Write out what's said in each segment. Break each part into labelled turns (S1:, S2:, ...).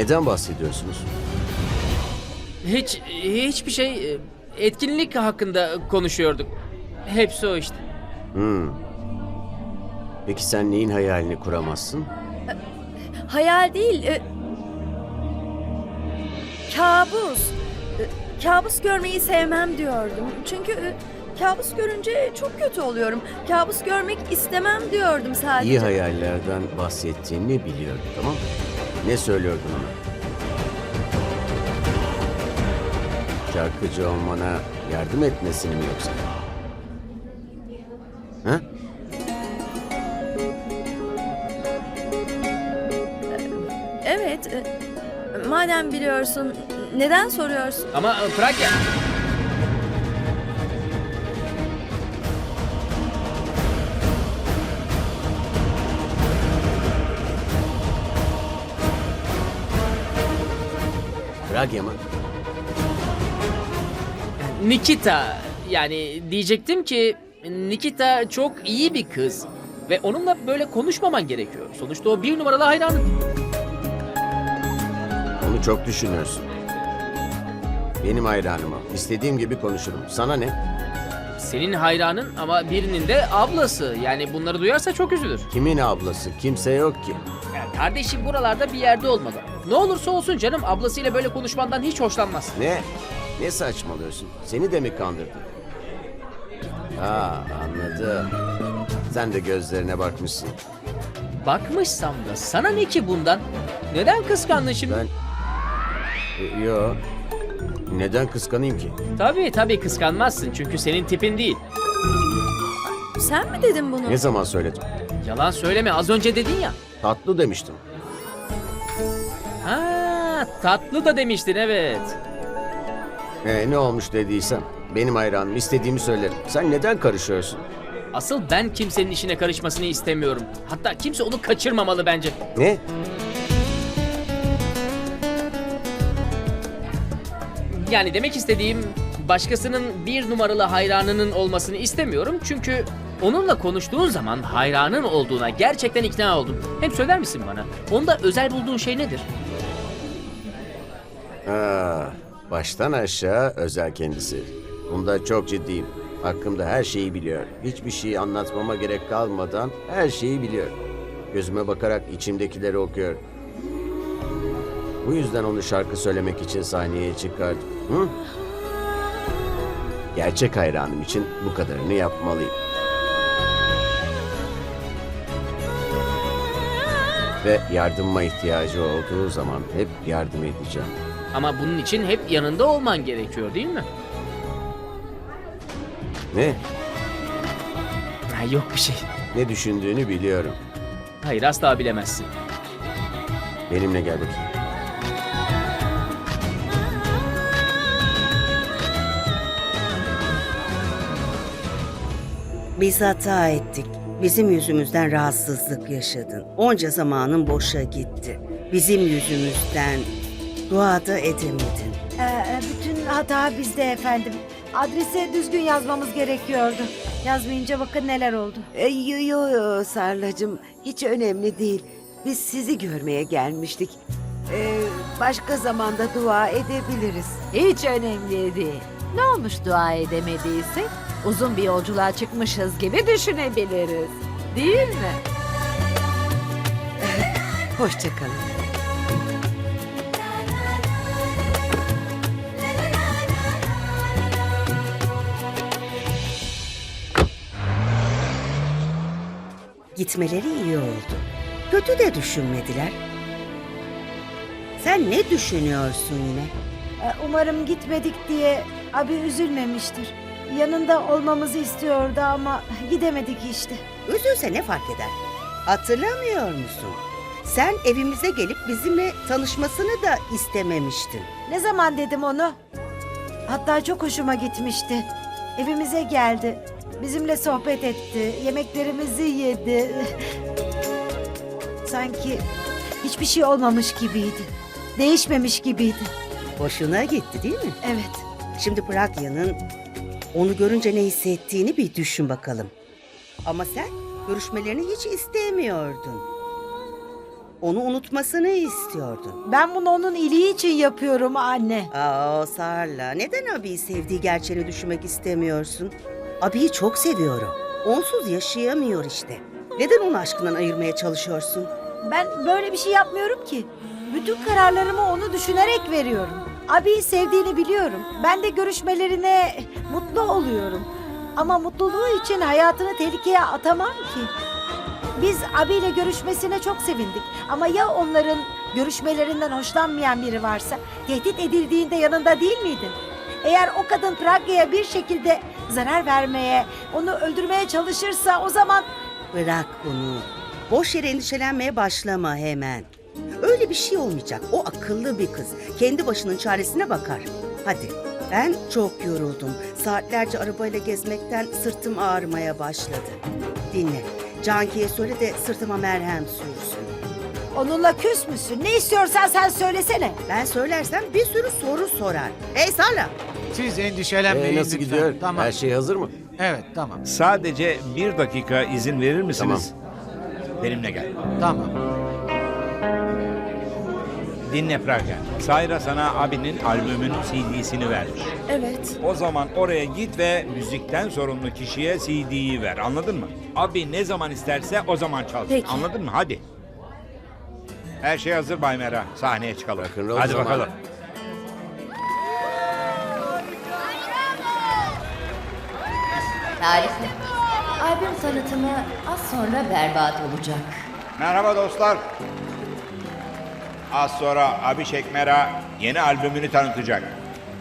S1: Neden bahsediyorsunuz?
S2: Hiç hiçbir şey e, etkinlik hakkında konuşuyorduk. Hepsi o işte.
S1: Peki sen neyin hayalini kuramazsın?
S3: Hayal değil. e, kabus. E, kabus görmeyi sevmem diyordum. Çünkü e, kabus görünce çok kötü oluyorum. Kabus görmek istemem diyordum sadece.
S1: İyi hayallerden bahsettiğini biliyorum tamam mı? Ne söylüyordun ona? Şarkıcı olmana yardım etmesini mi yoksa? Ha?
S3: Evet. e, madem biliyorsun neden soruyorsun?
S2: Ama e, Pragya...
S1: Pragya mı?
S2: Nikita yani diyecektim ki Nikita çok iyi bir kız ve onunla böyle konuşmaman gerekiyor. Sonuçta o bir numaralı hayranın.
S1: Onu çok düşünüyorsun. Benim hayranım o. İstediğim gibi konuşurum. Sana ne?
S2: Senin hayranın ama birinin de ablası. Yani bunları duyarsa çok üzülür.
S1: Kimin ablası? Kimse yok ki.
S2: Ya kardeşim buralarda bir yerde olmalı. Ne olursa olsun canım ablasıyla böyle konuşmandan hiç hoşlanmaz.
S1: Ne? Ne saçmalıyorsun? Seni de mi kandırdı? Aa anladım. Sen de gözlerine bakmışsın.
S2: Bakmışsam da sana ne ki bundan? Neden kıskandın şimdi?
S1: Ben... E, yo. Neden kıskanayım ki?
S2: Tabii tabii kıskanmazsın çünkü senin tipin değil.
S3: Sen mi dedin bunu?
S1: Ne zaman söyledim?
S2: Yalan söyleme az önce dedin ya.
S1: Tatlı demiştim.
S2: Ha tatlı da demiştin evet.
S1: E, ne olmuş dediysem. Benim hayranım istediğimi söylerim. Sen neden karışıyorsun?
S2: Asıl ben kimsenin işine karışmasını istemiyorum. Hatta kimse onu kaçırmamalı bence.
S1: Ne?
S2: Yani demek istediğim başkasının bir numaralı hayranının olmasını istemiyorum. Çünkü onunla konuştuğun zaman hayranın olduğuna gerçekten ikna oldum. Hem söyler misin bana? Onda özel bulduğun şey nedir?
S1: Aa, baştan aşağı özel kendisi. Bunda çok ciddiyim. Hakkımda her şeyi biliyor. Hiçbir şeyi anlatmama gerek kalmadan her şeyi biliyor. Gözüme bakarak içimdekileri okuyor. Bu yüzden onu şarkı söylemek için sahneye çıkardım. Hı? Gerçek hayranım için bu kadarını yapmalıyım. Ve yardıma ihtiyacı olduğu zaman hep yardım edeceğim.
S2: Ama bunun için hep yanında olman gerekiyor değil mi?
S1: Ne?
S2: Ha, yok bir şey.
S1: Ne düşündüğünü biliyorum.
S2: Hayır asla bilemezsin.
S1: Benimle gel bakayım.
S4: Biz hata ettik. Bizim yüzümüzden rahatsızlık yaşadın. Onca zamanın boşa gitti. Bizim yüzümüzden dua da edemedin.
S5: Ee, bütün hata bizde efendim. Adrese düzgün yazmamız gerekiyordu. Yazmayınca bakın neler oldu.
S6: E, Yo yo yo Sarlacığım hiç önemli değil. Biz sizi görmeye gelmiştik. E, başka zamanda dua edebiliriz.
S7: Hiç önemli değil. Ne olmuş dua edemediysek? Uzun bir yolculuğa çıkmışız gibi düşünebiliriz. Değil mi?
S6: Hoşçakalın.
S4: Gitmeleri iyi oldu. Kötü de düşünmediler. Sen ne düşünüyorsun yine?
S5: Ee, umarım gitmedik diye abi üzülmemiştir. Yanında olmamızı istiyordu ama gidemedik işte.
S4: Üzülse ne fark eder? Hatırlamıyor musun? Sen evimize gelip bizimle tanışmasını da istememiştin.
S5: Ne zaman dedim onu? Hatta çok hoşuma gitmişti. Evimize geldi. Bizimle sohbet etti. Yemeklerimizi yedi. Sanki hiçbir şey olmamış gibiydi. Değişmemiş gibiydi.
S4: Hoşuna gitti değil mi?
S5: Evet.
S4: Şimdi Pragya'nın onu görünce ne hissettiğini bir düşün bakalım. Ama sen görüşmelerini hiç istemiyordun. Onu unutmasını istiyordun.
S5: Ben bunu onun iyiliği için yapıyorum anne.
S4: Aa Sarla, neden abiyi sevdiği gerçeğini düşünmek istemiyorsun? Abiyi çok seviyorum. Onsuz yaşayamıyor işte. Neden onu aşkından ayırmaya çalışıyorsun?
S5: Ben böyle bir şey yapmıyorum ki. Bütün kararlarımı onu düşünerek veriyorum. Abiyi sevdiğini biliyorum. Ben de görüşmelerine mutlu oluyorum. Ama mutluluğu için hayatını tehlikeye atamam ki. Biz abiyle görüşmesine çok sevindik. Ama ya onların görüşmelerinden hoşlanmayan biri varsa tehdit edildiğinde yanında değil miydin? Eğer o kadın Pragya'ya bir şekilde zarar vermeye, onu öldürmeye çalışırsa o zaman
S4: Bırak bunu. Boş yere endişelenmeye başlama hemen. Öyle bir şey olmayacak. O akıllı bir kız. Kendi başının çaresine bakar. Hadi. Ben çok yoruldum. Saatlerce arabayla gezmekten sırtım ağrımaya başladı. Dinle. Canki'ye söyle de sırtıma merhem sürsün.
S5: onunla küs müsün? Ne istiyorsan sen söylesene.
S4: Ben söylersem bir sürü soru sorar. Hey Sarla!
S8: Siz
S1: Ee,
S8: endişelenmeyin
S1: nasıl
S8: lütfen.
S1: gidiyor?
S8: Tamam.
S1: Her şey hazır mı?
S8: Evet tamam.
S9: Sadece bir dakika izin verir misiniz? Benimle gel.
S8: Tamam.
S9: Dinle Praga. Sayra sana abinin albümün CD'sini vermiş.
S3: Evet.
S9: O zaman oraya git ve müzikten sorumlu kişiye CD'yi ver. Anladın mı? Abi ne zaman isterse o zaman çalsın.
S3: Peki.
S9: Anladın mı? Hadi. Her şey hazır Bay Mera. Sahneye çıkalım.
S1: Rock'n'roll
S9: Hadi
S1: zamanı.
S9: bakalım.
S10: Harika. Albüm tanıtımı az sonra berbat olacak.
S9: Merhaba dostlar. Az sonra Abhishek Mera yeni albümünü tanıtacak.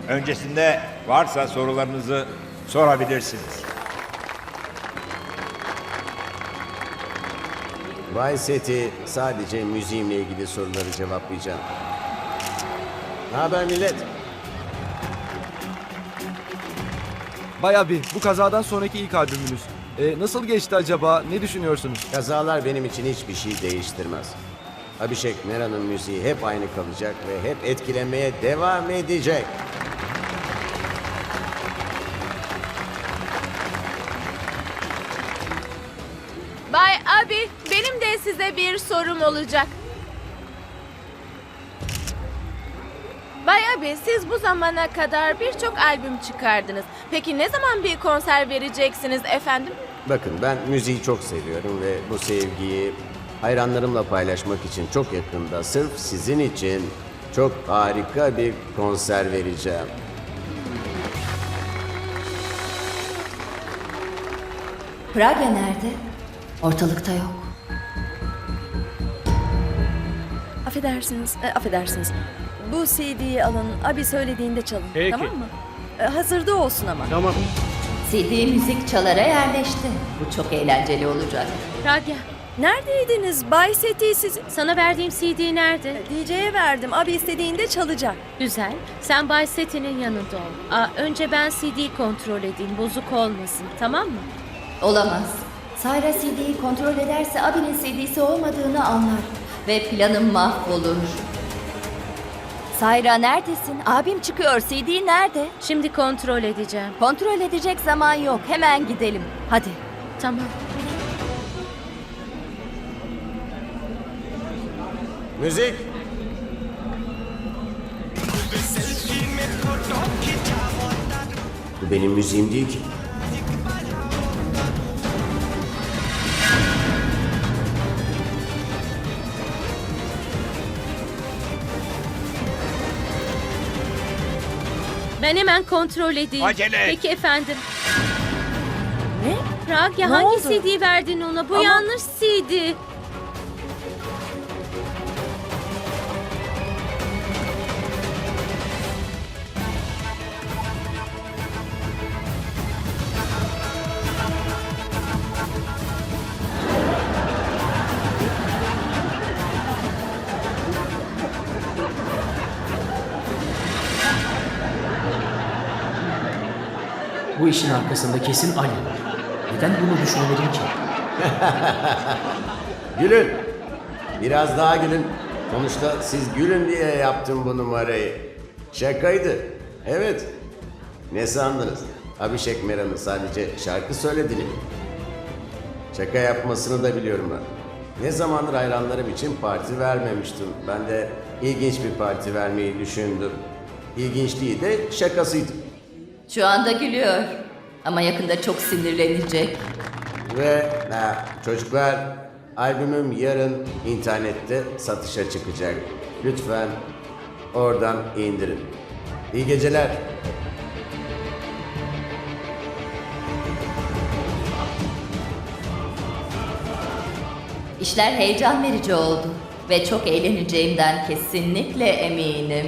S9: Öncesinde varsa sorularınızı sorabilirsiniz.
S1: Vay Seti sadece müziğimle ilgili soruları cevaplayacağım. Ne haber millet?
S11: Bay abi bu kazadan sonraki ilk albümünüz. Ee, nasıl geçti acaba? Ne düşünüyorsunuz?
S1: Kazalar benim için hiçbir şey değiştirmez. Abhishek Mera'nın müziği hep aynı kalacak ve hep etkilemeye devam edecek.
S12: Bay abi, benim de size bir sorum olacak. Abi, siz bu zamana kadar birçok albüm çıkardınız. Peki ne zaman bir konser vereceksiniz efendim?
S1: Bakın ben müziği çok seviyorum ve bu sevgiyi hayranlarımla paylaşmak için çok yakında sırf sizin için çok harika bir konser vereceğim.
S10: Praga nerede? Ortalıkta yok.
S3: Affedersiniz, e, affedersiniz. Bu CD'yi alın, abi söylediğinde çalın. Tamam mı? E, hazırda olsun ama.
S10: CD müzik çalara yerleşti. Bu çok eğlenceli olacak.
S12: Pragya,
S3: Neredeydiniz? Bay Seti sizin.
S12: sana verdiğim CD nerede?
S3: DJ'ye verdim. Abi istediğinde çalacak.
S12: Güzel. Sen Bay Seti'nin yanında ol. Aa, önce ben CD'yi kontrol edeyim, bozuk olmasın, tamam mı?
S10: Olamaz. Sayra CD'yi kontrol ederse abinin CD'si olmadığını anlar. Ve planım mahvolur. Sayra neredesin? Abim çıkıyor. CD nerede?
S12: Şimdi kontrol edeceğim.
S10: Kontrol edecek zaman yok. Hemen gidelim. Hadi.
S12: Tamam.
S1: Müzik! Bu benim müziğim değil ki.
S12: Ben hemen kontrol edeyim.
S9: Acele et.
S12: Peki efendim.
S3: Ne?
S12: Pragya
S3: Ne
S12: hangi
S3: oldu?
S12: CD verdin ona? Bu
S3: Ama-
S12: yanlış CD.
S2: İşin arkasında kesin Ali var. Neden bunu düşünemedim ki?
S1: Gülün! Biraz daha gülün. Sonuçta siz gülün diye yaptım bu numarayı. Şakaydı. Evet. Ne sandınız? Abhishek Mera'nın sadece şarkı söylediğini mi? Şaka yapmasını da biliyorum ben. Ne zamandır hayranlarım için parti vermemiştim. Ben de ilginç bir parti vermeyi düşündüm. İlginçliği de şakasıydı.
S10: Şu anda gülüyor. Ama yakında çok sinirlenecek.
S1: Ve ha, çocuklar albümüm yarın internette satışa çıkacak. Lütfen oradan indirin. İyi geceler.
S10: İşler heyecan verici oldu. Ve çok eğleneceğimden kesinlikle eminim.